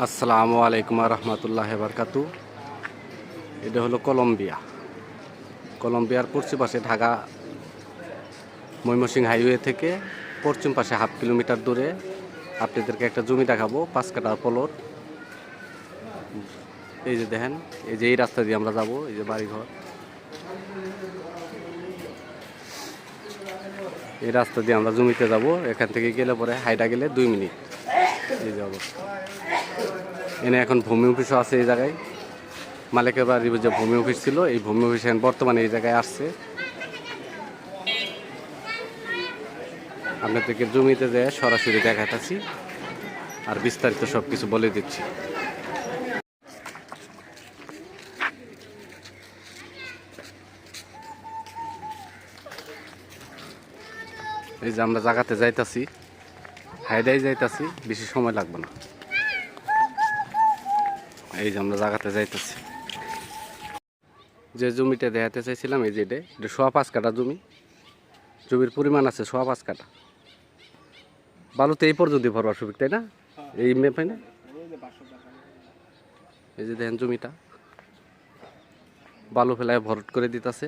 আসসালামু আলাইকুম রহমতুল্লাহ বারকাতু। এটা হলো কলম্বিয়া। কলম্বিয়ার পশ্চিম পাশে ঢাকা ময়মনসিংহ হাইওয়ে থেকে পশ্চিম পাশে হাফ কিলোমিটার দূরে আপনাদেরকে একটা জমি দেখাবো, পাঁচ কাটা পলট এই যে দেখেন, এই যে এই রাস্তা দিয়ে আমরা যাব, এই যে বাড়িঘর। এই রাস্তা দিয়ে আমরা জমিতে যাব, এখান থেকে গেলে পরে হাইটা গেলে দুই মিনিট। এনে এখন ভূমি অফিসও আছে এই জায়গায়। মালিকের বাড়ির যে ভূমি অফিস ছিল, এই ভূমি অফিস এখন বর্তমানে এই জায়গায় আসছে। আপনাদেরকে জমিতে যেয়ে সরাসরি দেখাতেছি আর বিস্তারিত সব কিছু বলে দিচ্ছি। এই যে আমরা জায়গাতে যাইতাছি। হাইডাই যাইতাছি, বেশি সময় লাগবে না। এই যে আমরা জায়গাতে যাইতেছি। যে জমিটা দেখাতে চাইছিলাম, এই যে এটা এটা সোয়া পাঁচ কাটা জমি। জমির পরিমাণ আছে সোয়া পাঁচ কাটা বালুতে এই পর্যন্ত ভরবার সুবিধা, তাই না? এই মেপে না? এই যে দেখেন জমিটা। বালু ফেলায় ভরট করে দিতেছে।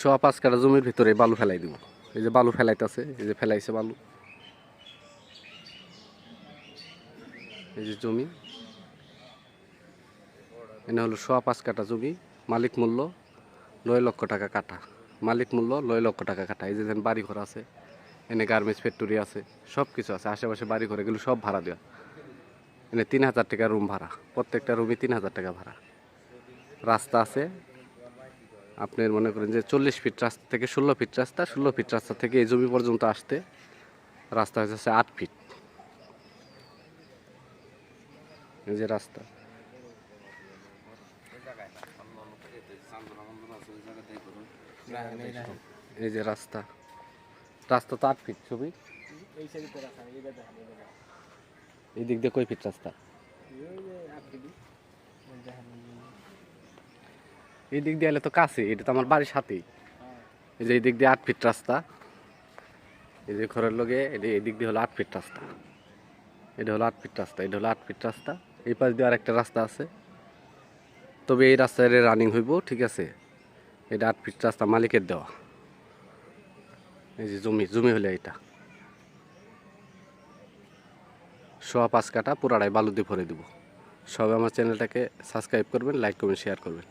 সোয়া পাঁচ কাটা জমির ভিতরে বালু ফেলাই দিব। এই যে বালু ফেলাইতেছে, এই যে ফেলাইছে বালু। এই যে জমি। এনে হলো সোয়া পাঁচ কাটা জমি, মালিক মূল্য নয় লক্ষ টাকা কাটা মালিক মূল্য নয় লক্ষ টাকা কাটা এই যে যেন বাড়ি ঘর আছে, এনে গার্মেন্টস ফ্যাক্টরি আছে সব কিছু আছে। আশেপাশে বাড়ি ঘরে এগুলো সব ভাড়া দেওয়া। এনে তিন হাজার টাকা রুম ভাড়া। প্রত্যেকটা রুমে তিন হাজার টাকা ভাড়া। রাস্তা আছে আপনার মনে করেন যে চল্লিশ ফিট রাস্তা থেকে ষোলো ফিট রাস্তা, ষোলো ফিট রাস্তা থেকে এই জমি পর্যন্ত আসতে রাস্তা হচ্ছে আট ফিট এই যে রাস্তা। এই যে রাস্তা। রাস্তা তো আট ফিট ছবি। এই দিক দিয়ে কই ফিট রাস্তা? এই দিক দিয়ে এলে তো কাছে এটা তো আমার বাড়ির সাথেই। এই যে এই দিক দিয়ে আট ফিট রাস্তা, এই যে ঘরের লগে এটা এই দিক দিয়ে হলো আট ফিট রাস্তা। এটা হলো আট ফিট রাস্তা, এটা হলো আট ফিট রাস্তা। এই পাশ দিয়ে আরেকটা রাস্তা আছে। তবে এই রাস্তায় রানিং হইব, ঠিক আছে? এটা আট ফিট রাস্তা মালিকের দেওয়া। এই যে জমি জমি হলে এটা। সোয়া পাঁচ কাটা পুরাটাই বালু দিয়ে ভরে দেবো। সবাই আমার চ্যানেলটাকে সাবস্ক্রাইব করবেন লাইক করবেন শেয়ার করবেন।